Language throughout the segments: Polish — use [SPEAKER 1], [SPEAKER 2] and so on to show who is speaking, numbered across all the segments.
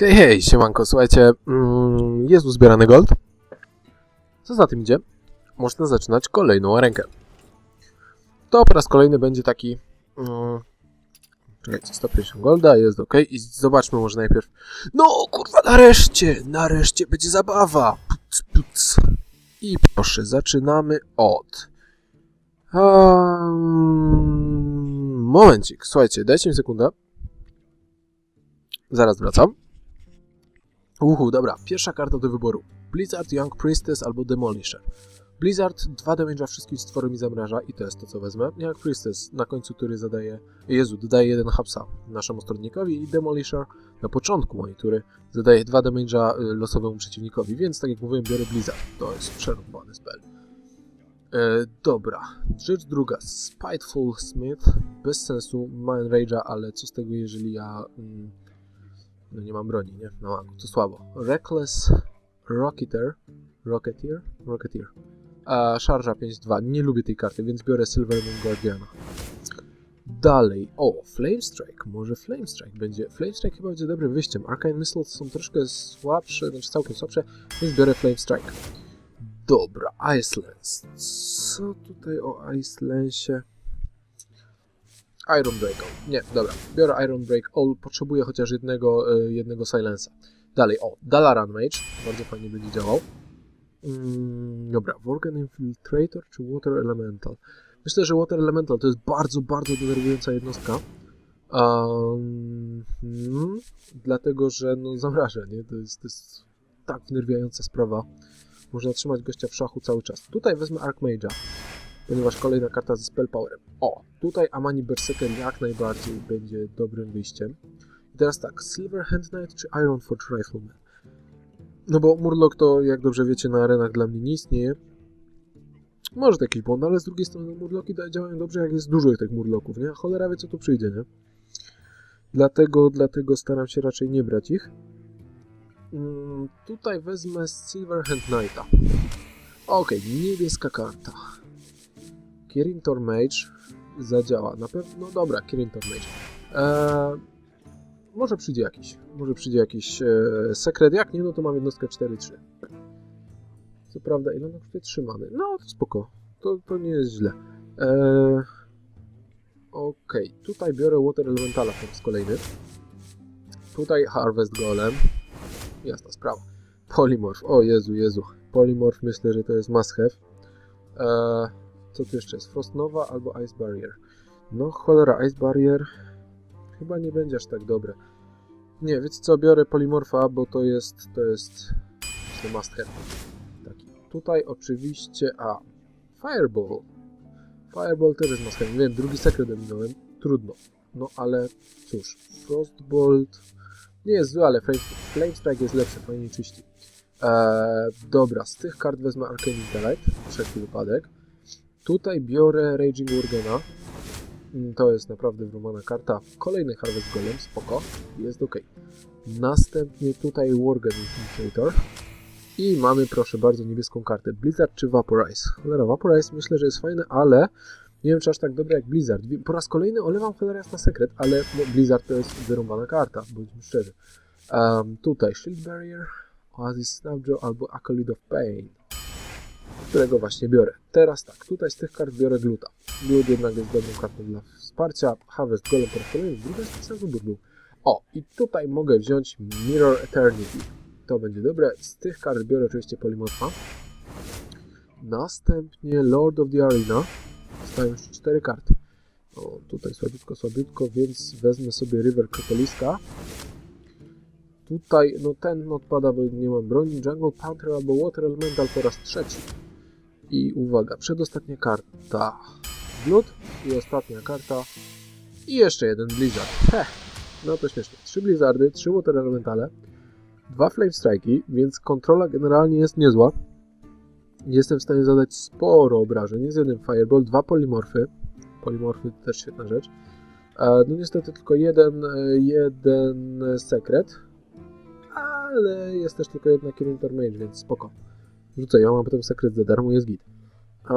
[SPEAKER 1] Hej, hej, siemanko, słuchajcie, mm, jest uzbierany gold. Co za tym idzie? Można zaczynać kolejną rękę. To po raz kolejny będzie taki... Mm, czekajcie, 150 golda, jest ok. I zobaczmy może najpierw... No, kurwa, nareszcie! Nareszcie będzie zabawa! Puc, puc. I proszę, zaczynamy od... Um, momencik, słuchajcie, dajcie mi sekundę. Zaraz wracam. Uhu, dobra. Pierwsza karta do wyboru. Blizzard, Young Priestess albo Demolisher. Blizzard 2 damage'a wszystkim stworom i zamraża i to jest to, co wezmę. Young Priestess na końcu, który zadaje... Jezu, dodaje jeden hapsa naszemu stronikowi i Demolisher na początku mojej tury zadaje 2 damage'a y, losowemu przeciwnikowi, więc tak jak mówiłem, biorę Blizzard. To jest przerąbany spell. E, dobra, rzecz druga. Spiteful Smith. Bez sensu, ma Enrage'a, ale co z tego, jeżeli ja... Mm, no nie mam broni, nie? Na magu, to słabo. Reckless Rocketeer. Rocketeer? Rocketeer. A szarża 5-2. Nie lubię tej karty, więc biorę Silver Moon Guardiana. Dalej. O, Flame Strike. Może Flame Strike będzie. Flame Strike chyba będzie dobrym wyjściem. Arcane Missiles są troszkę słabsze, znaczy całkiem słabsze, więc biorę Flame Strike. Dobra, Icelands. Co tutaj o Icelandsie? Iron Break All. Nie, dobra. Biorę Iron Break All. Potrzebuję chociaż jednego, e, jednego Silensa. Dalej, o, Dalaran Mage. Bardzo fajnie będzie działał. Mm, dobra, Worgen Infiltrator czy Water Elemental? Myślę, że Water Elemental to jest bardzo, bardzo denerwująca jednostka. Um, dlatego, że no zamraża, nie? To jest, to jest tak wnerwiająca sprawa. Można trzymać gościa w szachu cały czas. Tutaj wezmę Archmage'a ponieważ kolejna karta ze Spell Powerem. O, tutaj Amani Berserker jak najbardziej będzie dobrym wyjściem. I teraz tak, Silver Hand Knight czy Iron Forge Rifleman? No bo Murloc to, jak dobrze wiecie, na arenach dla mnie nie istnieje. Może to jakiś błąd, ale z drugiej strony Murloki działają dobrze, jak jest dużo tych Murloków, nie? Cholera wie, co tu przyjdzie, nie? Dlatego, dlatego staram się raczej nie brać ich. Mm, tutaj wezmę Silver Hand Knighta. Okej, okay, niebieska karta. Kirintor Mage zadziała. Na pewno, no dobra, Kirintor Mage. Eee, może przyjdzie jakiś, może przyjdzie jakiś e, sekret. Jak nie, no to mam jednostkę 4-3. Co prawda, ile ona kosztuje? trzymany. No, to spoko. To, to nie jest źle. Eee, Okej, okay. tutaj biorę Water Elementala po raz kolejny. Tutaj Harvest Golem. Jasna sprawa. Polymorph. O Jezu, Jezu. Polymorph myślę, że to jest must have. Eee, co tu jeszcze jest? Frost Nova albo Ice Barrier. No cholera, Ice Barrier chyba nie będzie aż tak dobre. Nie, wiecie co, biorę Polymorfa, bo to jest, to jest myślę must have. Taki. Tutaj oczywiście, a, Fireball. Fireball też jest must have. Wiem, drugi sekret ominąłem. Trudno. No ale cóż, Frostbolt nie jest zły, ale Flame Strike jest lepszy, fajnie czyści. Eee, dobra, z tych kart wezmę Arcane Intellect, wszelki wypadek. Tutaj biorę Raging Worgena. Mm, to jest naprawdę wyrumana karta. Kolejny Harvest Golem, spoko, jest ok. Następnie tutaj Worgen Infiltrator. I mamy, proszę bardzo, niebieską kartę. Blizzard czy Vaporize? Cholera, Vaporize myślę, że jest fajne, ale nie wiem, czy aż tak dobre jak Blizzard. Po raz kolejny olewam cholera na sekret, ale no, Blizzard to jest wyrąbana karta, bądźmy szczerzy. Um, tutaj Shield Barrier, Oasis Snapjaw albo Acolyte of Pain którego właśnie biorę. Teraz tak, tutaj z tych kart biorę Gluta. Glut jednak jest dobrą kartą dla wsparcia. Harvest Golem kolejny, druga jest wybór był. O, i tutaj mogę wziąć Mirror Eternity. To będzie dobre. Z tych kart biorę oczywiście Polymorpha. Następnie Lord of the Arena. Zostają już cztery karty. O, tutaj słabiutko, słabiutko, więc wezmę sobie River Krokoliska. Tutaj, no ten odpada, bo nie mam broni. Jungle Panther albo Water Elemental po raz trzeci. I uwaga, przedostatnia karta Blood i ostatnia karta i jeszcze jeden Blizzard. Heh, no to śmiesznie. Trzy Blizzardy, trzy Water Elementale, dwa Flame Strike'i, więc kontrola generalnie jest niezła. Jestem w stanie zadać sporo obrażeń. Jest jeden Fireball, dwa Polimorfy. Polimorfy też świetna rzecz. E, no niestety tylko jeden, e, jeden sekret, ale jest też tylko jedna Killing Mage, więc spoko. Rzucę ją, a potem sekret za darmo jest git. A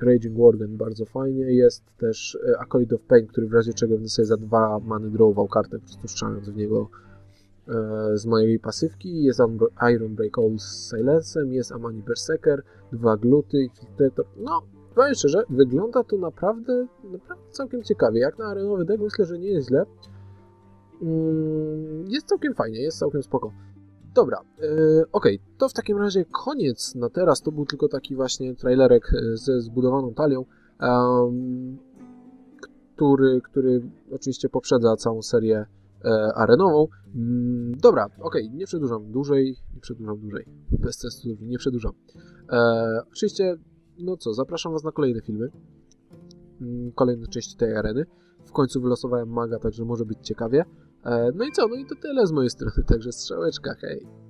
[SPEAKER 1] Raging Worgen bardzo fajnie. Jest też e, Acolyte of Pain, który w razie czego sobie za dwa many drawował kartę, po w niego e, z mojej pasywki. Jest Iron Break All z Silencem, jest Amani Berserker, dwa gluty, Infiltrator. No, powiem szczerze, wygląda to naprawdę, naprawdę całkiem ciekawie. Jak na arenowy deck myślę, że nie jest źle. Mm, Jest całkiem fajnie, jest całkiem spoko. Dobra, yy, okej, to w takim razie koniec na teraz. To był tylko taki właśnie trailerek e, ze zbudowaną talią, em, który, który oczywiście poprzedza całą serię e, arenową. Mm, dobra, okej, nie przedłużam dłużej, nie przedłużam dłużej, bez sensu, nie przedłużam. E, oczywiście, no co, zapraszam Was na kolejne filmy, mm, kolejne części tej areny. W końcu wylosowałem maga, także może być ciekawie. E, no i co, no i to tyle z mojej strony, także strzałeczka, hej.